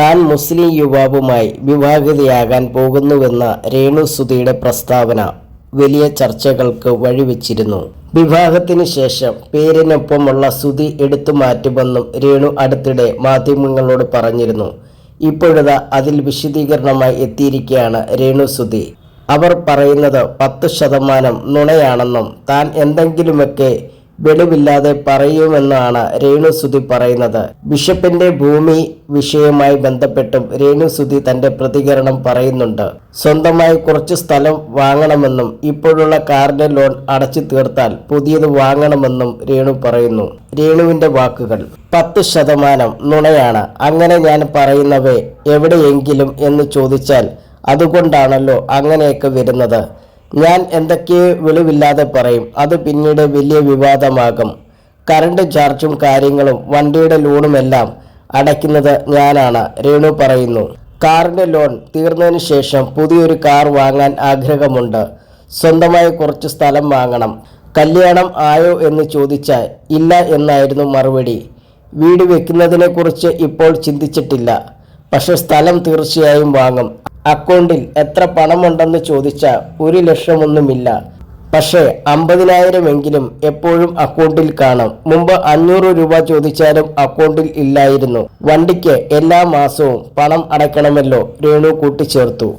താൻ മുസ്ലിം യുവാവുമായി വിവാഹിതയാകാൻ പോകുന്നുവെന്ന രേണു സുധിയുടെ പ്രസ്താവന വലിയ ചർച്ചകൾക്ക് വഴിവെച്ചിരുന്നു. വിവാഹത്തിന് ശേഷം പേരിനൊപ്പമുള്ള സുധി എടുത്തു മാറ്റുമെന്നും രേണു അടുത്തിടെ മാധ്യമങ്ങളോട് പറഞ്ഞിരുന്നു. ഇപ്പോഴതാ അതിൽ വിശദീകരണമായി എത്തിയിരിക്കുകയാണ് രേണു സുധി. അവർ പറയുന്നത് പത്ത് ശതമാനം നുണയാണെന്നും താൻ എന്തെങ്കിലുമൊക്കെ വെളിവില്ലാതെ പറയുമെന്നാണ് രേണു സുധി പറയുന്നത്. ബിഷപ്പിന്റെ ഭൂമി വിഷയവുമായി ബന്ധപ്പെട്ടും രേണു സുധി തന്റെ പ്രതികരണം പറയുന്നുണ്ട്. സ്വന്തമായി കുറച്ച് സ്ഥലം വാങ്ങണമെന്നും ഇപ്പോഴുള്ള കാറിന്റെ ലോൺ അടച്ചു തീർത്താൽ പുതിയത് വാങ്ങണമെന്നും രേണു പറയുന്നു. രേണുവിന്റെ വാക്കുകൾ പത്ത് ശതമാനം നുണയാണ്. അങ്ങനെ ഞാൻ പറയുന്നവേ എവിടെയെങ്കിലും എന്ന് ചോദിച്ചാൽ അതുകൊണ്ടാണല്ലോ അങ്ങനെയൊക്കെ വരുന്നത്. ഞാൻ എന്തൊക്കെയോ വെളിവില്ലാതെ പറയും അത് പിന്നീട് വലിയ വിവാദമാകും. കറണ്ട് ചാർജും കാര്യങ്ങളും വണ്ടിയുടെ ലോണുമെല്ലാം അടയ്ക്കുന്നത് ഞാനാണ് രേണു പറയുന്നു. കാറിന്റെ ലോൺ തീർന്നതിന് ശേഷം പുതിയൊരു കാർ വാങ്ങാൻ ആഗ്രഹമുണ്ട്. സ്വന്തമായി കുറച്ച് സ്ഥലം വാങ്ങണം. കല്യാണം ആയോ എന്ന് ചോദിച്ചാൽ ഇല്ല എന്നായിരുന്നു മറുപടി. വീട് വെക്കുന്നതിനെക്കുറിച്ച് ഇപ്പോൾ ചിന്തിച്ചിട്ടില്ല. പക്ഷെ സ്ഥലം തീർച്ചയായും വാങ്ങും. അക്കൗണ്ടിൽ എത്ര പണമുണ്ടെന്ന് ചോദിച്ചാൽ ഒരു ലക്ഷമൊന്നുമില്ല. പക്ഷേ അമ്പതിനായിരം എങ്കിലും എപ്പോഴും അക്കൗണ്ടിൽ കാണാം. മുമ്പ് അഞ്ഞൂറ് രൂപ ചോദിച്ചാലും അക്കൗണ്ടിൽ ഇല്ലായിരുന്നു. വണ്ടിക്ക് എല്ലാ മാസവും പണം അടയ്ക്കണമല്ലോ രേണു കൂട്ടിച്ചേർത്തു.